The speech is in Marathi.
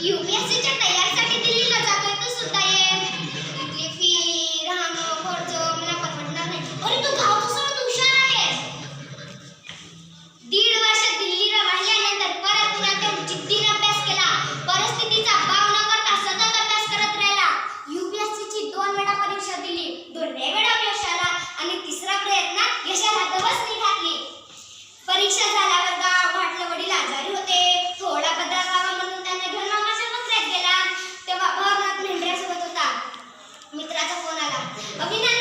यूपीएससीच्या तयारीसाठी दिल्लीला दीड वर्ष परत अभ्यास केला. परिस्थितीचा भाव न करता सतत अभ्यास करत राहिला. दोन वेळा परीक्षा दिली वेळा आणि तिसरा प्रयत्न परीक्षा झाल्यावर गाव मित्राचा फोन आला. अविनाश